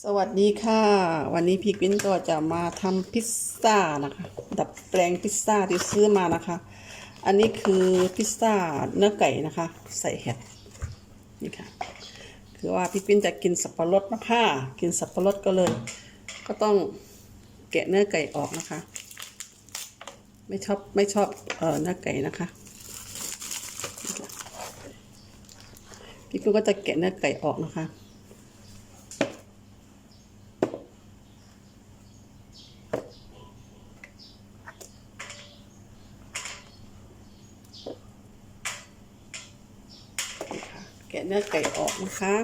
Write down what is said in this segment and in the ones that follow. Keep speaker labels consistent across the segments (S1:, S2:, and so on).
S1: สวัสดีค่ะ วันนี้พี่กวินก็จะมาทำพิซซ่านะคะ ดัดแปลงพิซซ่าที่ซื้อมานะคะ อันนี้คือพิซซ่าเนื้อไก่นะคะ ใส่เห็ดนี่ค่ะ คือว่าพี่กวินจะกินสับปะรดนะคะกินสับปะรดก็เลย ก็ต้องแกะเนื้อไก่ออกนะคะ ไม่ชอบไม่ชอบเอ่อเนื้อไก่นะคะพี่กวินก็จะแกะเนื้อไก่ออกนะคะ แกะเนื้อไก่ออกนะคะ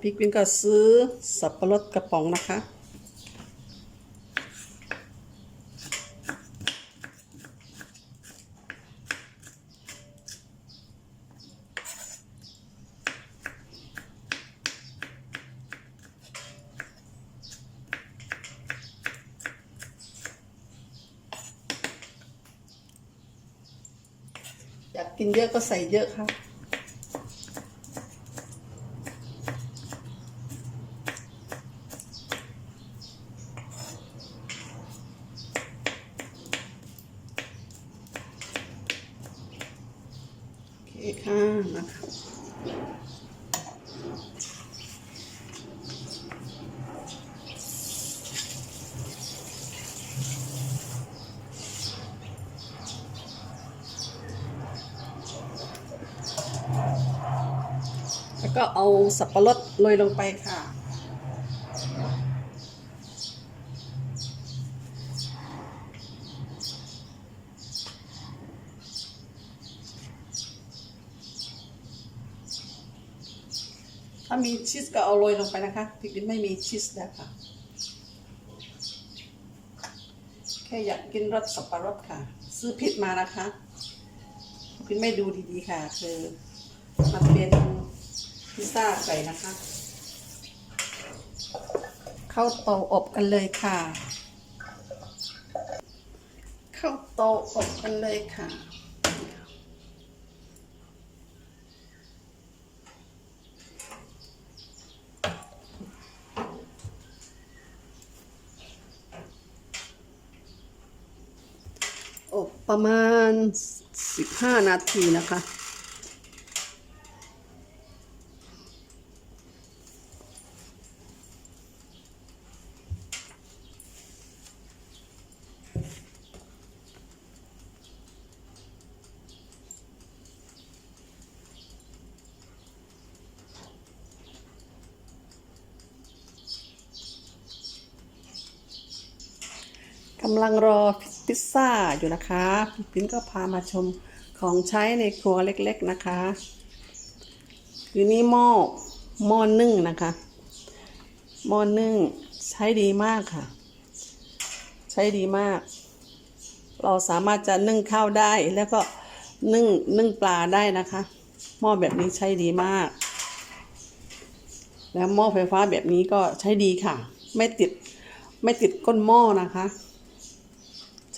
S1: พี่กวินก็ซื้อสับปะรดกระป๋องนะคะ อยากกินเยอะก็ใส่เยอะค่ะโคค่ะนะคะแล้วก็เอาสับปะรดโรยลงไปค่ะ ถ้ามีชีสก็เอาโรยลงไปนะคะพริกดินไม่มีชีสแล้วค่ะแค่อยากกินรสสับปะรดค่ะ ซื้อผิดมานะคะพินไม่ดูดีๆค่ะ คือมันเป็นพิซซ่าไก่นะคะ เข้าเตาอบกันเลยค่ะ เข้าเตาอบกันเลยค่ะ อบ ประมาณ 15 นาทีนะคะ กำลังรอพิิซซ่าอยู่นะคะพี่ปิ้นก็พามาชมของใช้ในครัวเล็กๆนะคะ คือนี่หม้อหม้อนึ่งนะคะ หม้อนึ่งใช้ดีมากค่ะ ใช้ดีมาก เราสามารถจะนึ่งข้าวได้แล้วก็นึ่งนึ่งปลาได้นะคะ หม้อแบบนี้ใช้ดีมาก แล้วหม้อไฟฟ้าแบบนี้ก็ใช้ดีค่ะ ไม่ติดไม่ติดก้นหม้อนะคะ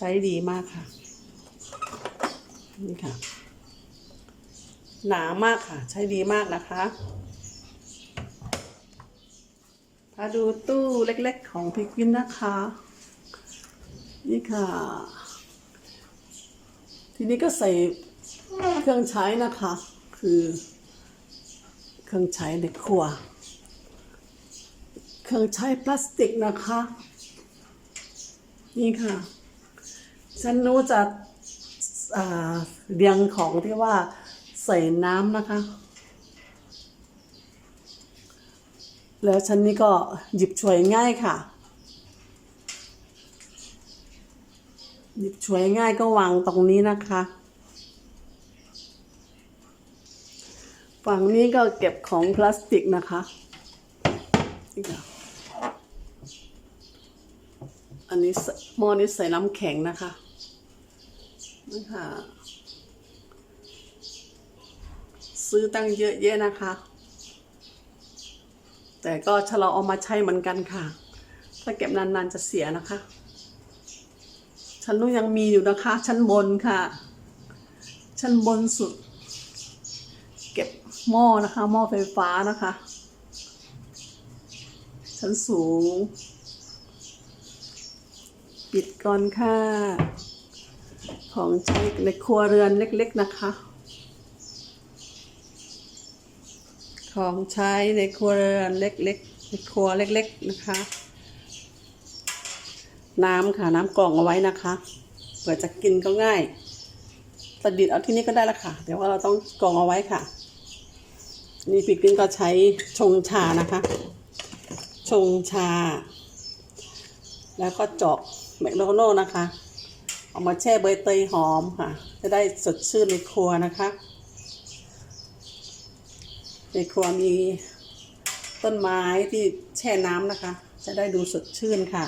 S1: ช้ดีมากค่ะ นี่ค่ะ หนามากค่ะ ใช้ดีมากนะคะพาดูตู้เล็กๆของพิกวินนะคะ นี่ค่ะ ทีนี้ก็ใส่เครื่องใช้นะคะ คือ เครื่องใช้ในครัว เครื่องใช้พลาสติกนะคะ นี่ค่ะ ฉันรู้จะเรียงของที่ว่าใส่น้ำนะคะ แล้วฉันนี่ก็หยิบฉวยง่ายค่ะ หยิบฉวยง่ายก็วางตรงนี้นะคะฝั่งนี้ก็เก็บของพลาสติกนะคะ อันนี้หม้อนี้ใส่น้ำแข็งนะคะ นี่ค่ะ ซื้อตั้งเยอะแยะนะคะ แต่ก็ชะลอเอามาใช้เหมือนกันค่ะ ถ้าเก็บนานๆจะเสียนะคะชั้นนู้นยังมีอยู่นะคะ ชั้นบนค่ะ ชั้นบนสุด เก็บหม้อนะคะหม้อไฟฟ้านะคะ ชั้นสูง ปิดก่อนค่ะ ของใช้ในครัวเรือนเล็กๆนะคะ ของใช้ในครัวเรือนเล็กๆในครัวเล็ก ๆนะคะ น้ำค่ะ น้ำกรองเอาไว้นะคะเผื่อจะกินก็ง่ายประดิษฐ์เอาที่นี่ก็ได้ละค่ะแต่ว่าเราต้องกรองเอาไว้ค่ะ นี่พี่กินก็ใช้ชงชานะคะ ชงชา แล้วก็เจาะแมคโดนัลด์นะคะ เอามาแช่ใบเตยหอมค่ะ จะได้สดชื่นในครัวนะคะ ในครัวมีต้นไม้ที่แช่น้ำนะคะ จะได้ดูสดชื่นค่ะ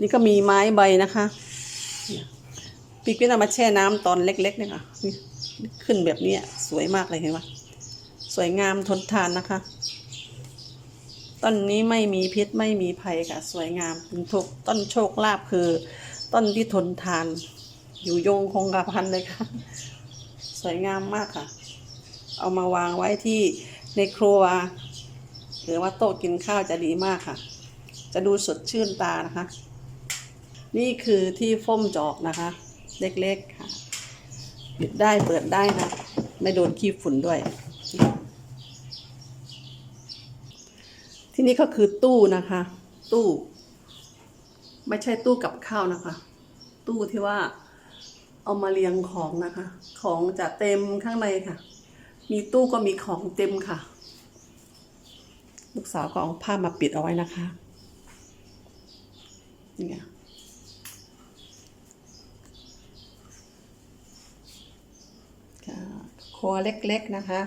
S1: นี่ก็มีไม้ใบนะคะเนี่ยปีกวินเอามาแช่น้ำตอนเล็กๆเนี่ยค่ะ ขึ้นแบบนี้สวยมากเลยเห็นปะสวยงามทนทานนะคะ ต้นนี้ไม่มีพิษไม่มีภัยค่ะ สวยงามเป็นทุกต้นโชคลาภคือ ต้นที่ทนทาน อยู่ยงคงกระพันเลยค่ะ สวยงามมากค่ะ เอามาวางไว้ที่ในครัว หรือว่าโต๊ะกินข้าวจะดีมากค่ะ จะดูสดชื่นตานะคะ นี่คือที่ฟ้มจอกนะคะ เล็กๆค่ะปิดได้เปิดได้นะ ไม่โดนขี้ฝุ่นด้วย ที่นี่ก็คือตู้นะคะ ตู้ ไม่ใช่ตู้กับข้าวนะคะ ตู้ที่ว่าเอามาเรียงของนะคะ ของจะเต็มข้างในค่ะ มีตู้ก็มีของเต็มค่ะ ลูกสาวก็เอาผ้ามาปิดเอาไว้นะคะนี่ค่ะครัวเล็กๆนะคะ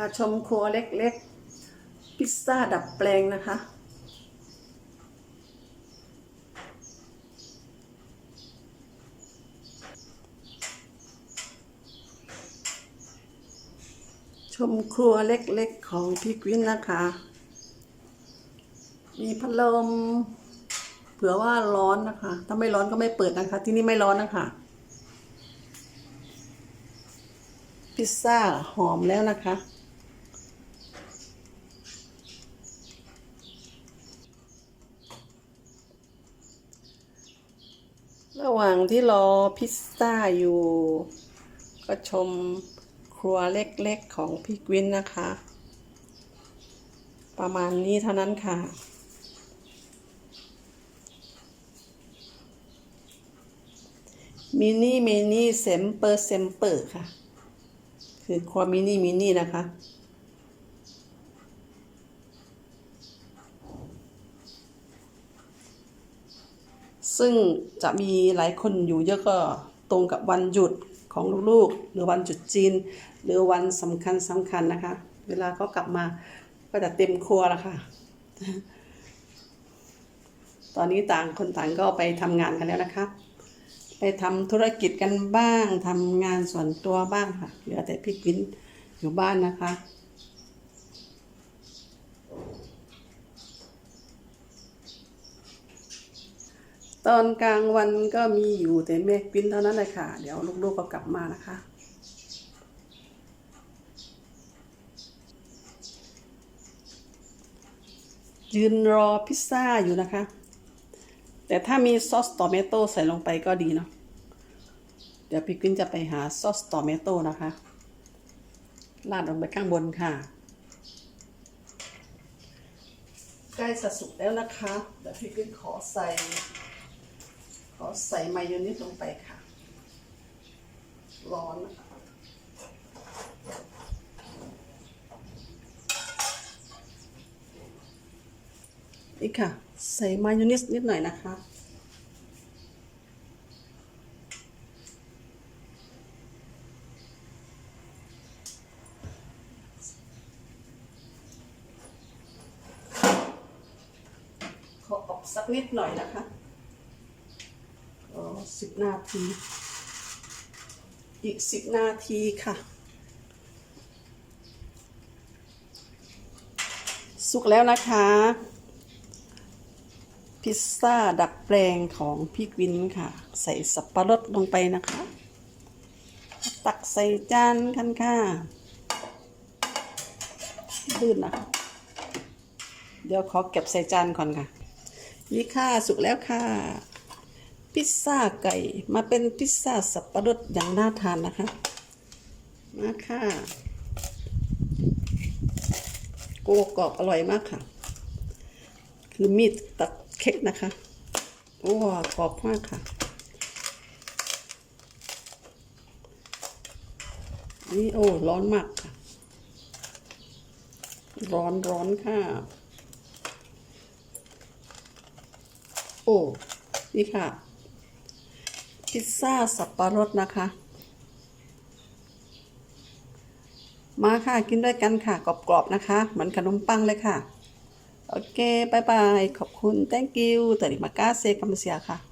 S1: าชมครัวเล็กๆ พิซซ่าดับแปลงนะคะ ชมครัวเล็กๆ ของพี่กวินนะคะ มีพัดลมเผื่อว่าร้อนนะคะ ถ้าไม่ร้อนก็ไม่เปิดนะคะ ที่นี่ไม่ร้อนนะคะพิซซ่าหอมแล้วนะคะ ระหว่างที่รอพิซซ่าอยู่ ก็ชมครัวเล็กๆของพี่กวินนะคะ ประมาณนี้เท่านั้นค่ะ มินิมินิเซมเปอร์เซมเปอร์ค่ะ คือครัวมินิมินินะคะ ซึ่งจะมีหลายคนอยู่เยอะก็ตรงกับวันหยุดของลูกๆ หรือวันจุดจีน หรือวันสำคัญสำคัญนะคะ เวลาเขากลับมาก็จะเต็มครัวแล้วค่ะ ตอนนี้ต่างคนต่างก็ไปทำงานกันแล้วนะคะ ไปทำธุรกิจกันบ้างทำงานส่วนตัวบ้างค่ะ เหลือแต่พี่กินอยู่บ้านนะคะ ตอนกลางวันก็มีอยู่แต่แม่กวินเท่านั้นเลยค่ะ เดี๋ยวลูกๆก็กลับมานะคะ ยืนรอพิซซ่าอยู่นะคะ แต่ถ้ามีซอสตอเมโต้ใส่ลงไปก็ดีเนาะเดี๋ยวพี่กินจะไปหาซอสตอเมโต้นะคะราดลงไปข้างบนค่ะใกล้จะสุกแล้วนะคะเดี๋ยวพี่กินขอใส่ ขอใส่มายองเนสลงไปค่ะ ร้อนนะคะนี่ค่ะ ใส่มายองเนสนิดหน่อยนะคะขอออกสักนิดหน่อยนะคะ สิบนาที อีกสิบนาทีค่ะ สุกแล้วนะคะ พิซซ่าดัดแปลงของพี่วินค่ะ ใส่สับปะรดลงไปนะคะ ตักใส่จานกันค่ะลื่นนะคะเดี๋ยวขอเก็บใส่จานก่อนค่ะ นี่ค่ะ สุกแล้วค่ะ พิซซ่าไก่ มาเป็นพิซซ่าสับปะรดอย่างน่าทานนะคะ มาค่ะโกกรอบอร่อยมากค่ะ คือมีดตัดเค้กนะคะ โอ้กรอบมากค่ะ นี่โอ้ร้อนมากค่ะ ร้อนร้อนค่ะ โอ้นี่ค่ะ พิซซ่าสับปะรดนะคะ มาค่ะกินด้วยกันค่ะกรอบๆนะคะ เหมือนขนมปังเลยค่ะ โอเคบายบาย ขอบคุณ thank you ต่ริมากาเซกัมเซียค่ะ